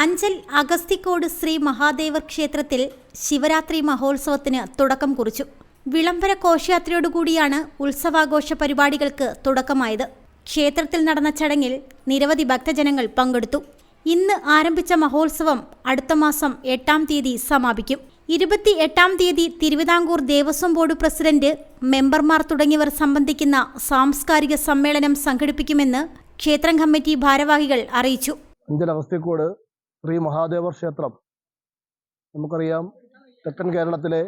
അഞ്ചൽ അഗസ്തിക്കോട് ശ്രീ മഹാദേവർ ക്ഷേത്രത്തിൽ ശിവരാത്രി മഹോത്സവത്തിന് തുടക്കം കുറിച്ചു. വിളംബര ഘോഷയാത്രയോടുകൂടിയാണ് ഉത്സവാഘോഷ പരിപാടികൾക്ക് തുടക്കമായത്. ക്ഷേത്രത്തിൽ നടന്ന ചടങ്ങിൽ നിരവധി ഭക്തജനങ്ങൾ പങ്കെടുത്തു. ഇന്ന് ആരംഭിച്ച മഹോത്സവം അടുത്ത മാസം എട്ടാം തീയതി സമാപിക്കും. ഇരുപത്തി എട്ടാം തീയതി തിരുവിതാംകൂർ ദേവസ്വം ബോർഡ് പ്രസിഡന്റ് മെമ്പർമാർ തുടങ്ങിയവർ സംബന്ധിക്കുന്ന സാംസ്കാരിക സമ്മേളനം സംഘടിപ്പിക്കുമെന്ന് ക്ഷേത്രം കമ്മിറ്റി ഭാരവാഹികൾ അറിയിച്ചു. അഞ്ചൽ അവസ്ഥക്കോട് ശ്രീ മഹാദേവർ ക്ഷേത്രം. നമുക്കറിയാം തെക്കൻ കേരളത്തിലെ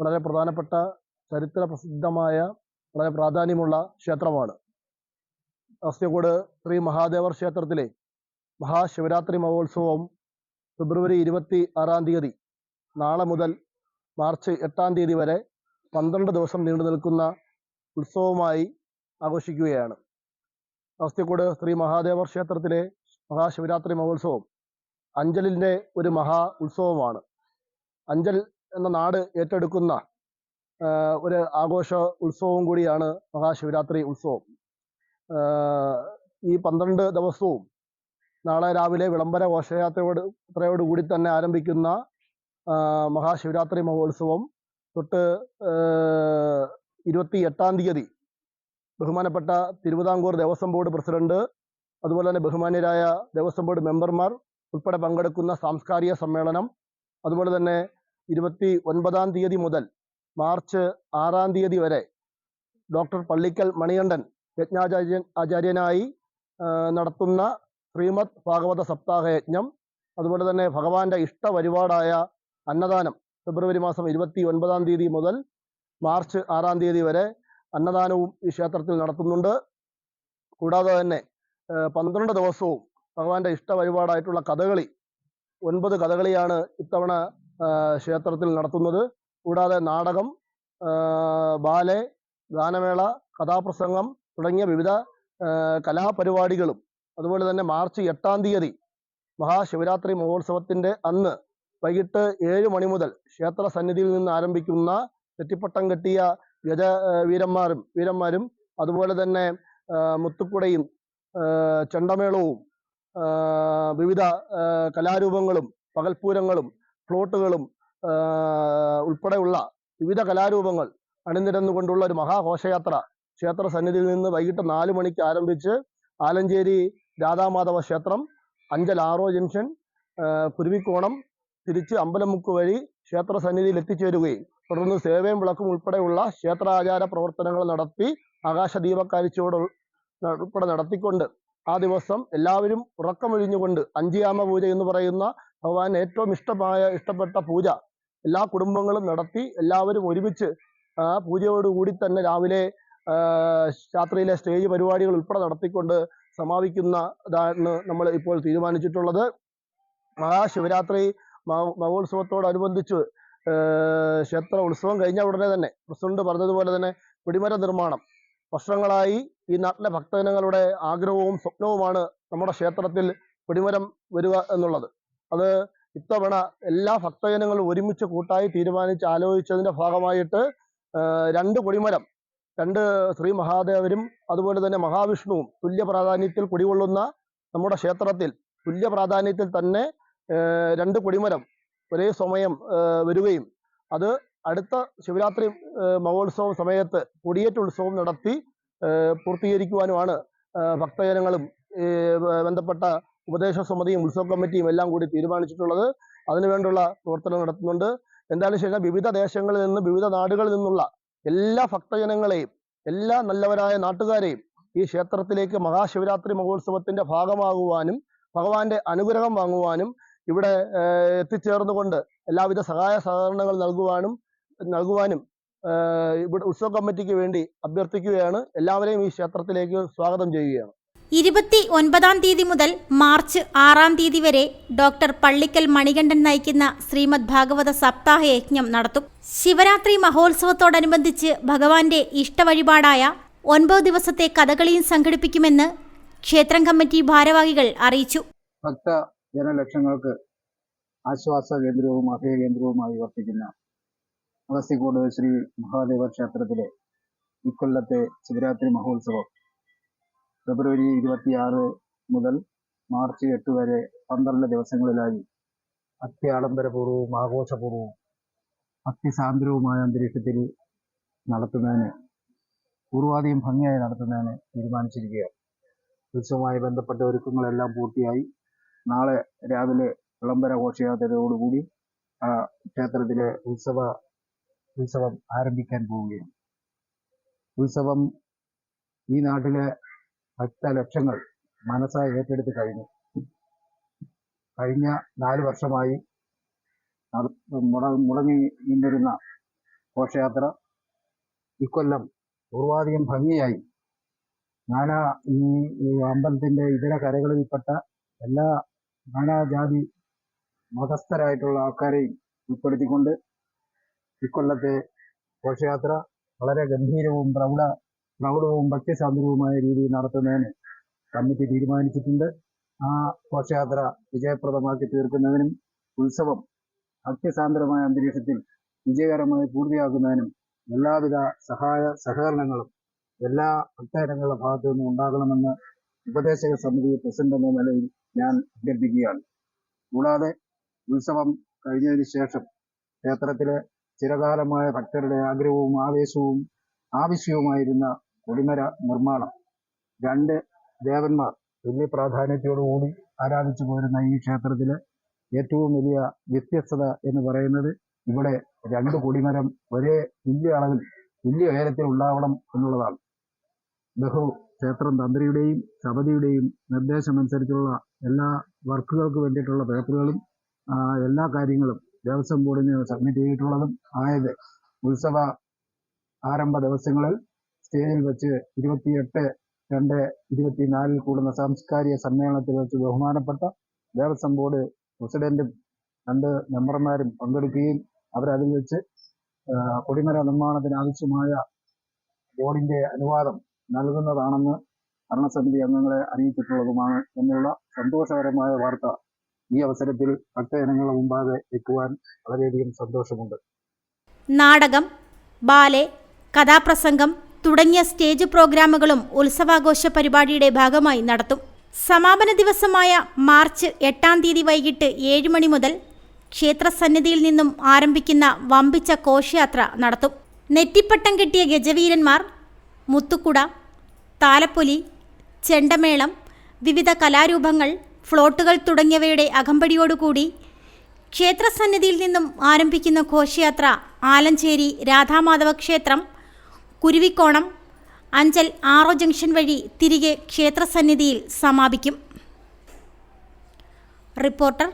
വളരെ പ്രധാനപ്പെട്ട ചരിത്ര പ്രസിദ്ധമായ വളരെ പ്രാധാന്യമുള്ള ക്ഷേത്രമാണ്. അവസ്ഥക്കോട് ശ്രീ മഹാദേവർ ക്ഷേത്രത്തിലെ മഹാശിവരാത്രി മഹോത്സവം ഫെബ്രുവരി ഇരുപത്തി ആറാം തീയതി നാളെ മുതൽ മാർച്ച് എട്ടാം തീയതി വരെ പന്ത്രണ്ട് ദിവസം നീണ്ടു നിൽക്കുന്ന ഉത്സവമായി ആഘോഷിക്കുകയാണ്. അവസ്ഥക്കോട് ശ്രീ മഹാദേവർ ക്ഷേത്രത്തിലെ മഹാശിവരാത്രി മഹോത്സവം അഞ്ചലിന്റെ ഒരു മഹാ ഉത്സവമാണ്. അഞ്ചൽ എന്ന നാട് ഏറ്റെടുക്കുന്ന ഒരു ആഘോഷ ഉത്സവവും കൂടിയാണ് മഹാശിവരാത്രി ഉത്സവം. ഈ പന്ത്രണ്ട് ദിവസവും നാളെ രാവിലെ വിളംബര ഘോഷയാത്രയോട് യാത്രയോടുകൂടി തന്നെ ആരംഭിക്കുന്ന മഹാശിവരാത്രി മഹോത്സവം തൊട്ട് ഇരുപത്തി എട്ടാം തീയതി ബഹുമാനപ്പെട്ട തിരുവിതാംകൂർ ദേവസ്വം ബോർഡ് പ്രസിഡന്റ് അതുപോലെ തന്നെ ബഹുമാന്യരായ ദേവസ്വം ബോർഡ് മെമ്പർമാർ ഉൾപ്പെടെ പങ്കെടുക്കുന്ന സാംസ്കാരിക സമ്മേളനം അതുപോലെ തന്നെ ഇരുപത്തി ഒൻപതാം തീയതി മുതൽ മാർച്ച് ആറാം തീയതി വരെ ഡോക്ടർ പള്ളിക്കൽ മണികണ്ഠൻ യജ്ഞാചാര്യൻ ആചാര്യനായി നടത്തുന്ന ശ്രീമദ് ഭാഗവത സപ്താഹ യജ്ഞം അതുപോലെ തന്നെ ഭഗവാന്റെ ഇഷ്ട വഴിപാടായ അന്നദാനം ഫെബ്രുവരി മാസം ഇരുപത്തി ഒൻപതാം തീയതി മുതൽ മാർച്ച് ആറാം തീയതി വരെ അന്നദാനവും ഈ ക്ഷേത്രത്തിൽ നടത്തുന്നുണ്ട്. കൂടാതെ തന്നെ പന്ത്രണ്ട് ദിവസവും ഭഗവാന്റെ ഇഷ്ട വഴിപാടായിട്ടുള്ള കഥകളി ഒൻപത് കഥകളിയാണ് ഇത്തവണ ക്ഷേത്രത്തിൽ നടത്തുന്നത്. കൂടാതെ നാടകം ബാലെ ഗാനമേള കഥാപ്രസംഗം തുടങ്ങിയ വിവിധ കലാപരിപാടികളും അതുപോലെ തന്നെ മാർച്ച് എട്ടാം തീയതി മഹാശിവരാത്രി മഹോത്സവത്തിന്റെ അന്ന് വൈകിട്ട് ഏഴ് മണി മുതൽ ക്ഷേത്ര സന്നിധിയിൽ നിന്ന് ആരംഭിക്കുന്ന നെറ്റിപ്പട്ടം കെട്ടിയ ഗജ വീരന്മാരും വീരന്മാരും അതുപോലെ തന്നെ മുത്തുക്കുടയും ചെണ്ടമേളവും വിവിധ കലാരൂപങ്ങളും പകൽപ്പൂരങ്ങളും ഫ്ലോട്ടുകളും ഉൾപ്പെടെയുള്ള വിവിധ കലാരൂപങ്ങൾ അണിനിരന്നുകൊണ്ടുള്ള ഒരു മഹാഘോഷയാത്ര ക്ഷേത്ര സന്നിധിയിൽ നിന്ന് വൈകിട്ട് നാല് മണിക്ക് ആരംഭിച്ച് ആലഞ്ചേരി രാധാമാധവ ക്ഷേത്രം അഞ്ചൽ ആറോ ജംഗ്ഷൻ കുരുവിക്കോണം തിരിച്ച് അമ്പലമുക്ക് വഴി ക്ഷേത്ര സന്നിധിയിൽ എത്തിച്ചേരുകയും തുടർന്ന് സേവയും വിളക്കും ഉൾപ്പെടെയുള്ള ക്ഷേത്രാചാര പ്രവർത്തനങ്ങൾ നടത്തി ആകാശദീപക്കാഴ്ചയോട് ഉൾപ്പെടെ നടത്തിക്കൊണ്ട് ആ ദിവസം എല്ലാവരും ഉറക്കമൊഴിഞ്ഞുകൊണ്ട് അഞ്ചിയാമ പൂജ എന്ന് പറയുന്ന ഭഗവാൻ ഏറ്റവും ഇഷ്ടമായ ഇഷ്ടപ്പെട്ട പൂജ എല്ലാ കുടുംബങ്ങളും നടത്തി എല്ലാവരും ഒരുമിച്ച് ആ പൂജയോടുകൂടി തന്നെ രാവിലെ രാത്രിയിലെ സ്റ്റേജ് പരിപാടികൾ ഉൾപ്പെടെ നടത്തിക്കൊണ്ട് സമാപിക്കുന്ന ഇതാണ് നമ്മൾ ഇപ്പോൾ തീരുമാനിച്ചിട്ടുള്ളത്. മഹാശിവരാത്രി മഹോ- മഹോത്സവത്തോടനുബന്ധിച്ച് ക്ഷേത്ര ഉത്സവം കഴിഞ്ഞ ഉടനെ തന്നെ പ്രസിഡന്റ് പറഞ്ഞതുപോലെ തന്നെ കൊടിമര നിർമ്മാണം വർഷങ്ങളായി ഈ നാട്ടിലെ ഭക്തജനങ്ങളുടെ ആഗ്രഹവും സ്വപ്നവുമാണ് നമ്മുടെ ക്ഷേത്രത്തിൽ കൊടിമരം വരിക എന്നുള്ളത്. അത് ഇത്തവണ എല്ലാ ഭക്തജനങ്ങളും ഒരുമിച്ച് കൂട്ടായി തീരുമാനിച്ച് ആലോചിച്ചതിന്റെ ഭാഗമായിട്ട് രണ്ട് കൊടിമരം രണ്ട് ശ്രീ മഹാദേവരും അതുപോലെ തന്നെ മഹാവിഷ്ണുവും തുല്യ പ്രാധാന്യത്തിൽ കുടികൊള്ളുന്ന നമ്മുടെ ക്ഷേത്രത്തിൽ തുല്യ പ്രാധാന്യത്തിൽ തന്നെ രണ്ട് കൊടിമരം ഒരേ സമയം വരികയും അത് അടുത്ത ശിവരാത്രി മഹോത്സവം സമയത്ത് കൊടിയേറ്റ ഉത്സവം നടത്തി പൂർത്തീകരിക്കുവാനുമാണ് ഭക്തജനങ്ങളും ബന്ധപ്പെട്ട ഉപദേശ സമിതിയും ഉത്സവ കമ്മിറ്റിയും എല്ലാം കൂടി തീരുമാനിച്ചിട്ടുള്ളത്. അതിനുവേണ്ടുള്ള പ്രവർത്തനം നടത്തുന്നുണ്ട്. എന്തായാലും ശരി വിവിധ ദേശങ്ങളിൽ നിന്ന് വിവിധ നാടുകളിൽ നിന്നുള്ള എല്ലാ ഭക്തജനങ്ങളെയും എല്ലാ നല്ലവരായ നാട്ടുകാരെയും ഈ ക്ഷേത്രത്തിലേക്ക് മഹാശിവരാത്രി മഹോത്സവത്തിന്റെ ഭാഗമാകുവാനും ഭഗവാന്റെ അനുഗ്രഹം വാങ്ങുവാനും ഇവിടെ എത്തിച്ചേർന്നുകൊണ്ട് എല്ലാവിധ സഹായ സഹകരണങ്ങൾ നൽകുവാനും നൽകുവാനും ഇവിടെ ഉത്സവ കമ്മിറ്റിക്ക് വേണ്ടി അഭ്യർത്ഥിക്കുകയാണ്. എല്ലാവരെയും ഈ ക്ഷേത്രത്തിലേക്ക് സ്വാഗതം ചെയ്യുകയാണ്. ഇരുപത്തി ഒൻപതാം തീയതി മുതൽ മാർച്ച് ആറാം തീയതി വരെ ഡോക്ടർ പള്ളിക്കൽ മണികണ്ഠൻ നയിക്കുന്ന ശ്രീമദ് ഭാഗവത സപ്താഹ യജ്ഞം നടത്തും. ശിവരാത്രി മഹോത്സവത്തോടനുബന്ധിച്ച് ഭഗവാന്റെ ഇഷ്ടവഴിപാടായ ഒൻപത് ദിവസത്തെ കഥകളിയും സംഘടിപ്പിക്കുമെന്ന് ക്ഷേത്രം കമ്മിറ്റി ഭാരവാഹികൾ അറിയിച്ചു. ഭക്ത ജനലക്ഷങ്ങൾക്ക് ആശ്വാസ കേന്ദ്രവും അഭയകേന്ദ്രവുമായി വർത്തിക്കുന്ന അഗസ്തിക്കോട് ശ്രീ മഹാദേവ ക്ഷേത്രത്തിലെ ഇക്കൊല്ലത്തെ ശിവരാത്രി മഹോത്സവം. ഫെബ്രുവരി ഇരുപത്തിയാറ് മുതൽ മാർച്ച് എട്ട് വരെ പന്ത്രണ്ട് ദിവസങ്ങളിലായി അത്യാഡംബരപൂർവവും ആഘോഷപൂർവവും അത്യസാന്ദ്രവുമായ അന്തരീക്ഷത്തിൽ നടത്തുന്നതിന് പൂർവാധികം ഭംഗിയായി നടത്തുന്നതിന് തീരുമാനിച്ചിരിക്കുകയാണ്. ഉത്സവവുമായി ബന്ധപ്പെട്ട ഒരുക്കങ്ങളെല്ലാം പൂർത്തിയായി. നാളെ രാവിലെ വിളംബര ഘോഷയാത്രയോടുകൂടി ക്ഷേത്രത്തിലെ ഉത്സവ ഉത്സവം ആരംഭിക്കാൻ പോവുകയാണ്. ഉത്സവം ഈ നാട്ടിലെ ഭക്തലക്ഷങ്ങൾ മനസ്സായി ഏറ്റെടുത്ത് കഴിഞ്ഞു. കഴിഞ്ഞ നാല് വർഷമായി മുട- മുടങ്ങി നിന്നിരുന്ന ഘോഷയാത്ര ഇക്കൊല്ലം പൂർവാധികം ഭംഗിയായി. നാനാ ഈ അമ്പലത്തിന്റെ ഇതര കരകളിൽപ്പെട്ട എല്ലാ നാനാജാതി മതസ്ഥരായിട്ടുള്ള ആൾക്കാരെയും ഉൾപ്പെടുത്തിക്കൊണ്ട് ഇക്കൊല്ലത്തെ ഘോഷയാത്ര വളരെ ഗംഭീരവും പ്രൗഢ പ്രൗഢവും ഭക്ഷ്യസാന്ദ്രവുമായ രീതിയിൽ നടത്തുന്നതിന് കമ്മിറ്റി തീരുമാനിച്ചിട്ടുണ്ട്. ആ ഘോഷയാത്ര വിജയപ്രദമാക്കി തീർക്കുന്നതിനും ഉത്സവം ഭക്ഷ്യസാന്ദ്രമായ അന്തരീക്ഷത്തിൽ വിജയകരമായി പൂർത്തിയാക്കുന്നതിനും എല്ലാവിധ സഹായ സഹകരണങ്ങളും എല്ലാ ഭക്തജനങ്ങളുടെ ഭാഗത്തു നിന്നും ഉണ്ടാകണമെന്ന് ഉപദേശക സമിതി പ്രസിഡന്റ് എന്ന നിലയിൽ ഞാൻ അഭ്യർത്ഥിക്കുകയാണ്. കൂടാതെ ഉത്സവം കഴിഞ്ഞതിന് ശേഷം ക്ഷേത്രത്തിലെ ചിരകാലമായ ഭക്തരുടെ ആഗ്രഹവും ആവേശവും ആവശ്യവുമായിരുന്ന കൊടിമര നിർമ്മാണം. രണ്ട് ദേവന്മാർ വലിയ പ്രാധാന്യത്തോടുകൂടി ആരാധിച്ചു പോരുന്ന ഈ ക്ഷേത്രത്തിലെ ഏറ്റവും വലിയ വ്യത്യസ്തത എന്ന് പറയുന്നത് ഇവിടെ രണ്ട് കൊടിമരം ഒരേ തുല്യ അളവിൽ തുല്യ ഉയരത്തിൽ ഉണ്ടാവണം എന്നുള്ളതാണ്. ബഹു ക്ഷേത്രം തന്ത്രിയുടെയും സമിതിയുടെയും നിർദ്ദേശമനുസരിച്ചുള്ള എല്ലാ വർക്കുകൾക്ക് വേണ്ടിയിട്ടുള്ള പേപ്പറുകളും എല്ലാ കാര്യങ്ങളും ദേവസ്വം ബോർഡിന് സബ്മിറ്റ് ചെയ്തിട്ടുള്ളതും ആയത് ഉത്സവ ആരംഭ ദിവസങ്ങളിൽ സ്റ്റേജിൽ വെച്ച് ഇരുപത്തിയെട്ട് രണ്ട് ഇരുപത്തിനാലിൽ കൂടുന്ന സാംസ്കാരിക സമ്മേളനത്തിൽ വെച്ച് ബഹുമാനപ്പെട്ട ദേവസ്വം ബോർഡ് പ്രസിഡന്റും രണ്ട് മെമ്പർമാരും പങ്കെടുക്കുകയും അവരതിൽ വെച്ച് കൊടിമര നിർമ്മാണത്തിന് ആവശ്യമായ ബോർഡിന്റെ അനുവാദം നൽകുന്നതാണെന്ന് ഭരണസമിതി അംഗങ്ങളെ അറിയിച്ചിട്ടുള്ളതുമാണ് എന്നുള്ള സന്തോഷകരമായ വാർത്ത ഈ അവസരത്തിൽ ഭക്തജനങ്ങളുടെ മുമ്പാകെ എത്തുവാൻ വളരെയധികം സന്തോഷമുണ്ട്. നാടകം ബാലെ കഥാപ്രസംഗം തുടങ്ങിയ സ്റ്റേജ് പ്രോഗ്രാമുകളും ഉത്സവാഘോഷ പരിപാടിയുടെ ഭാഗമായി നടത്തും. സമാപന ദിവസമായ മാർച്ച് എട്ടാം തീയതി വൈകിട്ട് ഏഴ് മണി മുതൽ ക്ഷേത്രസന്നിധിയിൽ നിന്നും ആരംഭിക്കുന്ന വമ്പിച്ച കോശയാത്ര നടത്തും. നെറ്റിപ്പട്ടം കെട്ടിയ ഗജവീരന്മാർ മുത്തുക്കുട താലപ്പൊലി ചെണ്ടമേളം വിവിധ കലാരൂപങ്ങൾ ഫ്ലോട്ടുകൾ തുടങ്ങിയവയുടെ അകമ്പടിയോടുകൂടി ക്ഷേത്രസന്നിധിയിൽ നിന്നും ആരംഭിക്കുന്ന ഘോഷയാത്ര ആലഞ്ചേരി രാധാമാധവ ക്ഷേത്രം കുരുവിക്കോണം അഞ്ചൽ ആറോ ജംഗ്ഷൻ വഴി തിരികെ ക്ഷേത്രസന്നിധിയിൽ സമാപിക്കും. റിപ്പോർട്ടർ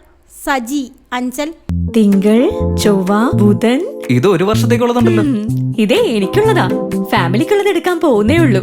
സജി അഞ്ചൽ. തിങ്കൾ ചൊവ്വ ബുധൻ. ഇത് ഒരു വർഷത്തേക്കുള്ളതുണ്ടല്ലോ. ഇതേ എനിക്കുള്ളതാ. ഫാമിലിക്കുള്ളത് എടുക്കാൻ പോകുന്നേ ഉള്ളൂ.